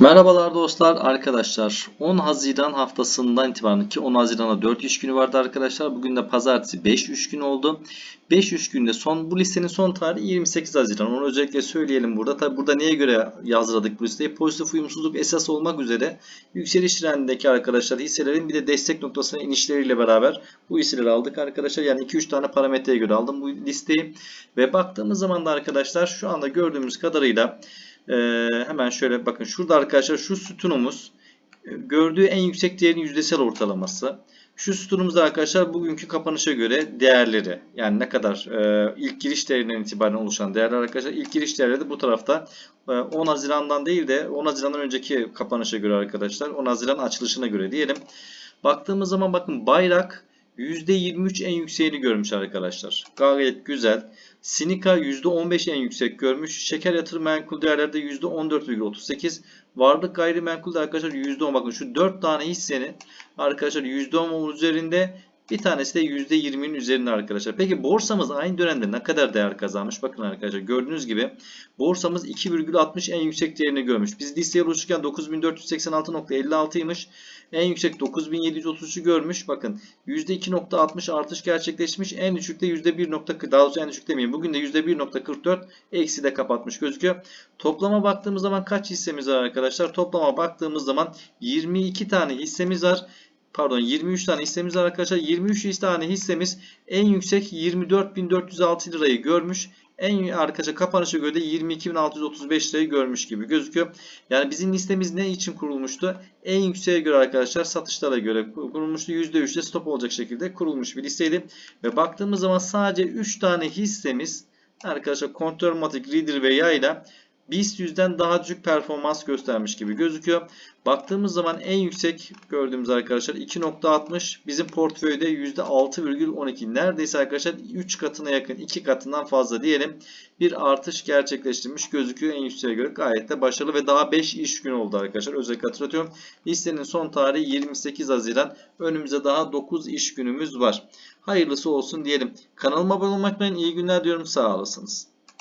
Merhabalar dostlar, arkadaşlar. 10 Haziran haftasından itibaren ki 10 Haziran'a 4 iş günü vardı arkadaşlar. Bugün de pazartesi 5 iş günü oldu. 5 iş günde son bu listenin son tarihi 28 Haziran. Onu özellikle söyleyelim burada. Tabi burada neye göre yazdıradık bu listeyi? Pozitif uyumsuzluk esas olmak üzere yükseliş trendindeki arkadaşlar hisselerin bir de destek noktasına inişleriyle beraber bu hisseleri aldık arkadaşlar. Yani 2-3 tane parametreye göre aldım bu listeyi. Ve baktığımız zaman da arkadaşlar şu anda gördüğümüz kadarıyla ee, hemen şöyle bakın şurada arkadaşlar şu sütunumuz e, gördüğü en yüksek değerin yüzdesel ortalaması. Şu sütunumuzda arkadaşlar bugünkü kapanışa göre değerleri yani ne kadar e, ilk giriş değerinden itibaren oluşan değerler arkadaşlar. ilk giriş değerleri de bu tarafta e, 10 Haziran'dan değil de 10 Haziran'dan önceki kapanışa göre arkadaşlar 10 Haziran açılışına göre diyelim. Baktığımız zaman bakın bayrak %23 en yükseğini görmüş arkadaşlar. Gayet güzel. Sinika %15 en yüksek görmüş. Şeker yatırım değerlerde %14,38. Varlık gayrimenkul de arkadaşlar %10. Bakın şu 4 tane hissenin arkadaşlar %10 üzerinde bir tanesi de %20'nin üzerinde arkadaşlar. Peki borsamız aynı dönemde ne kadar değer kazanmış? Bakın arkadaşlar gördüğünüz gibi borsamız 2,60 en yüksek değerini görmüş. Biz listeye oluşurken 9486.56'ymış. En yüksek 9733'ü görmüş. Bakın %2.60 artış gerçekleşmiş. En düşükte %1.40 daha doğrusu en düşük demeyeyim. Bugün de %1.44 eksi de kapatmış gözüküyor. Toplama baktığımız zaman kaç hissemiz var arkadaşlar? Toplama baktığımız zaman 22 tane hissemiz var pardon 23 tane hissemiz var arkadaşlar. 23 tane hissemiz en yüksek 24.406 lirayı görmüş. En arkadaşlar kapanışa göre de 22.635 lirayı görmüş gibi gözüküyor. Yani bizim listemiz ne için kurulmuştu? En yükseğe göre arkadaşlar satışlara göre kurulmuştu. %3'de stop olacak şekilde kurulmuş bir listeydi. Ve baktığımız zaman sadece 3 tane hissemiz arkadaşlar Controlmatic Reader ve Yayla BIST 100'den daha düşük performans göstermiş gibi gözüküyor. Baktığımız zaman en yüksek gördüğümüz arkadaşlar 2.60 bizim portföyde %6,12 neredeyse arkadaşlar 3 katına yakın 2 katından fazla diyelim. Bir artış gerçekleştirmiş gözüküyor en yükseğe göre. Gayet de başarılı ve daha 5 iş günü oldu arkadaşlar. Özellikle hatırlatıyorum. Listenin son tarihi 28 Haziran. Önümüzde daha 9 iş günümüz var. Hayırlısı olsun diyelim. Kanalıma abone olmakla iyi günler diyorum. Sağ olasınız.